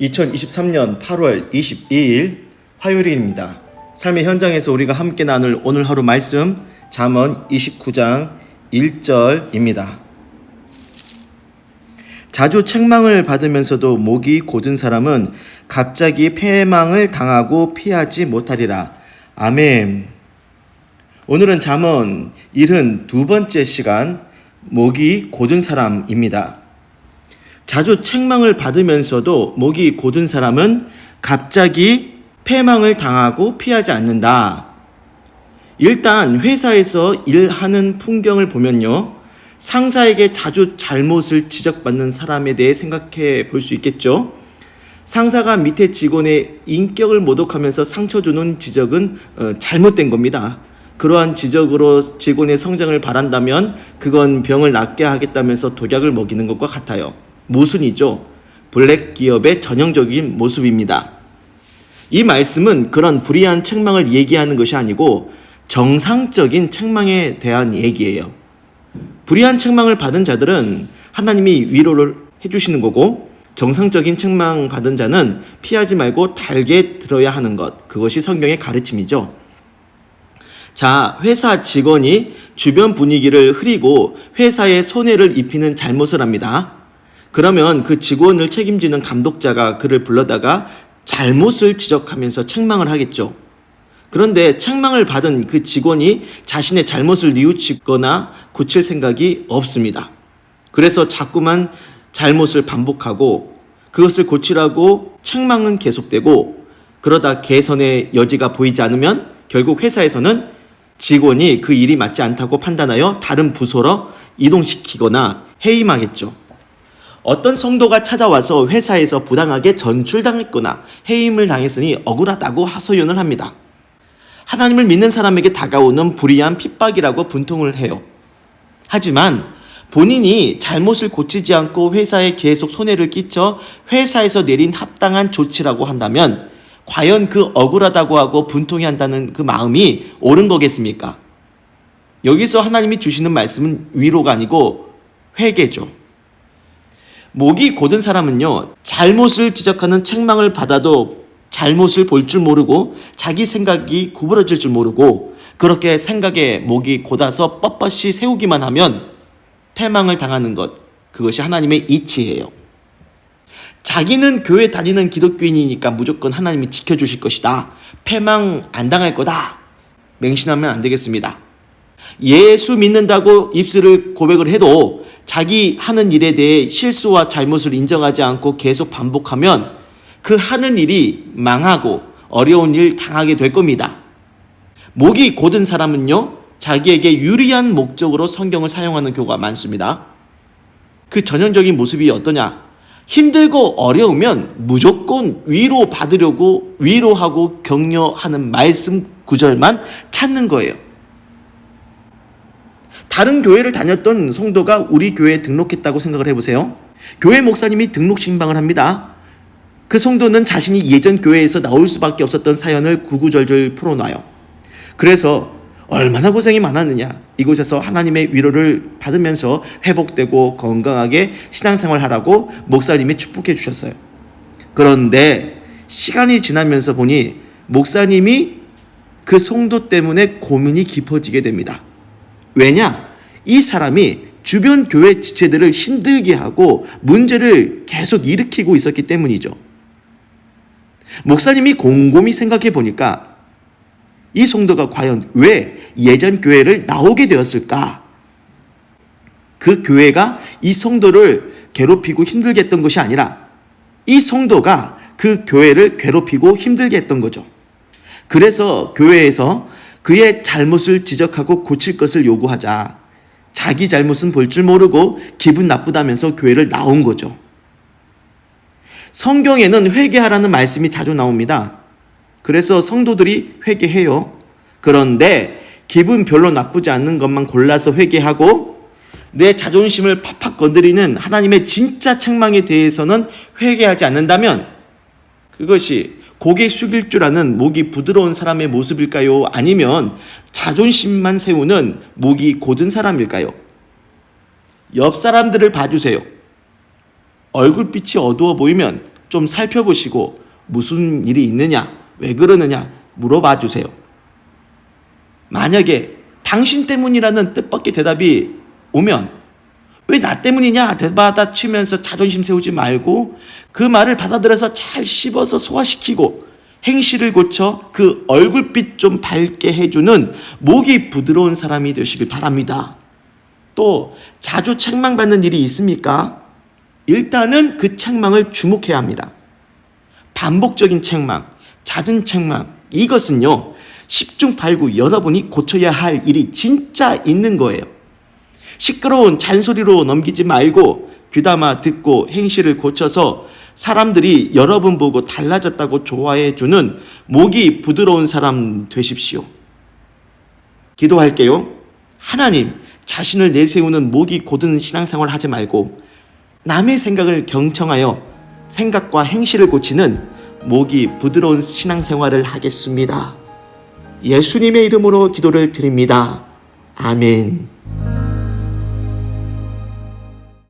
2023년 8월 22일 화요일입니다. 삶의 현장에서 우리가 함께 나눌 오늘 하루 말씀 잠언 29장 1절입니다. 자주 책망을 받으면서도 목이 곧은 사람은 갑자기 패망을 당하고 피하지 못하리라. 아멘. 오늘은 잠언 72번째 시간 목이 곧은 사람입니다. 자주 책망을 받으면서도 목이 곧은 사람은 갑자기 패망을 당하고 피하지 않는다. 일단 회사에서 일하는 풍경을 보면요. 상사에게 자주 잘못을 지적받는 사람에 대해 생각해 볼 수 있겠죠. 상사가 밑에 직원의 인격을 모독하면서 상처 주는 지적은 어, 잘못된 겁니다. 그러한 지적으로 직원의 성장을 바란다면 그건 병을 낫게 하겠다면서 독약을 먹이는 것과 같아요. 모순이죠. 블랙 기업의 전형적인 모습입니다. 이 말씀은 그런 불의한 책망을 얘기하는 것이 아니고 정상적인 책망에 대한 얘기예요. 불의한 책망을 받은 자들은 하나님이 위로를 해주시는 거고 정상적인 책망 받은 자는 피하지 말고 달게 들어야 하는 것 그것이 성경의 가르침이죠. 자, 회사 직원이 주변 분위기를 흐리고 회사에 손해를 입히는 잘못을 합니다. 그러면 그 직원을 책임지는 감독자가 그를 불러다가 잘못을 지적하면서 책망을 하겠죠. 그런데 책망을 받은 그 직원이 자신의 잘못을 뉘우치거나 고칠 생각이 없습니다. 그래서 자꾸만 잘못을 반복하고 그것을 고치라고 책망은 계속되고 그러다 개선의 여지가 보이지 않으면 결국 회사에서는 직원이 그 일이 맞지 않다고 판단하여 다른 부서로 이동시키거나 해임하겠죠. 어떤 성도가 찾아와서 회사에서 부당하게 전출당했거나 해임을 당했으니 억울하다고 하소연을 합니다. 하나님을 믿는 사람에게 다가오는 불의한 핍박이라고 분통을 해요. 하지만 본인이 잘못을 고치지 않고 회사에 계속 손해를 끼쳐 회사에서 내린 합당한 조치라고 한다면 과연 그 억울하다고 하고 분통해 한다는 그 마음이 옳은 거겠습니까? 여기서 하나님이 주시는 말씀은 위로가 아니고 회개죠. 목이 곧은 사람은요, 잘못을 지적하는 책망을 받아도 잘못을 볼 줄 모르고 자기 생각이 구부러질 줄 모르고 그렇게 생각에 목이 곧아서 뻣뻣이 세우기만 하면 패망을 당하는 것, 그것이 하나님의 이치예요. 자기는 교회 다니는 기독교인이니까 무조건 하나님이 지켜주실 것이다. 패망 안 당할 거다. 맹신하면 안 되겠습니다. 예수 믿는다고 입술을 고백을 해도 자기 하는 일에 대해 실수와 잘못을 인정하지 않고 계속 반복하면 그 하는 일이 망하고 어려운 일 당하게 될 겁니다. 목이 곧은 사람은요, 자기에게 유리한 목적으로 성경을 사용하는 경우가 많습니다. 그 전형적인 모습이 어떠냐? 힘들고 어려우면 무조건 위로 받으려고 위로하고 격려하는 말씀 구절만 찾는 거예요. 다른 교회를 다녔던 성도가 우리 교회에 등록했다고 생각을 해보세요. 교회 목사님이 등록 신방을 합니다. 그 성도는 자신이 예전 교회에서 나올 수밖에 없었던 사연을 구구절절 풀어놔요. 그래서 얼마나 고생이 많았느냐. 이곳에서 하나님의 위로를 받으면서 회복되고 건강하게 신앙생활 하라고 목사님이 축복해 주셨어요. 그런데 시간이 지나면서 보니 목사님이 그 성도 때문에 고민이 깊어지게 됩니다. 왜냐? 이 사람이 주변 교회 지체들을 힘들게 하고 문제를 계속 일으키고 있었기 때문이죠. 목사님이 곰곰이 생각해 보니까 이 성도가 과연 왜 예전 교회를 나오게 되었을까? 그 교회가 이 성도를 괴롭히고 힘들게 했던 것이 아니라 이 성도가 그 교회를 괴롭히고 힘들게 했던 거죠. 그래서 교회에서 그의 잘못을 지적하고 고칠 것을 요구하자 자기 잘못은 볼 줄 모르고 기분 나쁘다면서 교회를 나온 거죠. 성경에는 회개하라는 말씀이 자주 나옵니다. 그래서 성도들이 회개해요. 그런데 기분 별로 나쁘지 않는 것만 골라서 회개하고 내 자존심을 팍팍 건드리는 하나님의 진짜 책망에 대해서는 회개하지 않는다면 그것이 고개 숙일 줄 아는 목이 부드러운 사람의 모습일까요? 아니면 자존심만 세우는 목이 곧은 사람일까요? 옆 사람들을 봐주세요. 얼굴빛이 어두워 보이면 좀 살펴보시고 무슨 일이 있느냐, 왜 그러느냐 물어봐 주세요. 만약에 당신 때문이라는 뜻밖의 대답이 오면 왜 나 때문이냐 대받아치면서 자존심 세우지 말고 그 말을 받아들여서 잘 씹어서 소화시키고 행실을 고쳐 그 얼굴빛 좀 밝게 해주는 목이 부드러운 사람이 되시길 바랍니다. 또 자주 책망받는 일이 있습니까? 일단은 그 책망을 주목해야 합니다. 반복적인 책망, 잦은 책망, 이것은요, 10중 8구 여러분이 고쳐야 할 일이 진짜 있는 거예요. 시끄러운 잔소리로 넘기지 말고 귀담아 듣고 행실을 고쳐서 사람들이 여러분 보고 달라졌다고 좋아해 주는 목이 부드러운 사람 되십시오. 기도할게요. 하나님, 자신을 내세우는 목이 고든 신앙생활 하지 말고 남의 생각을 경청하여 생각과 행실을 고치는 목이 부드러운 신앙생활을 하겠습니다. 예수님의 이름으로 기도를 드립니다. 아멘.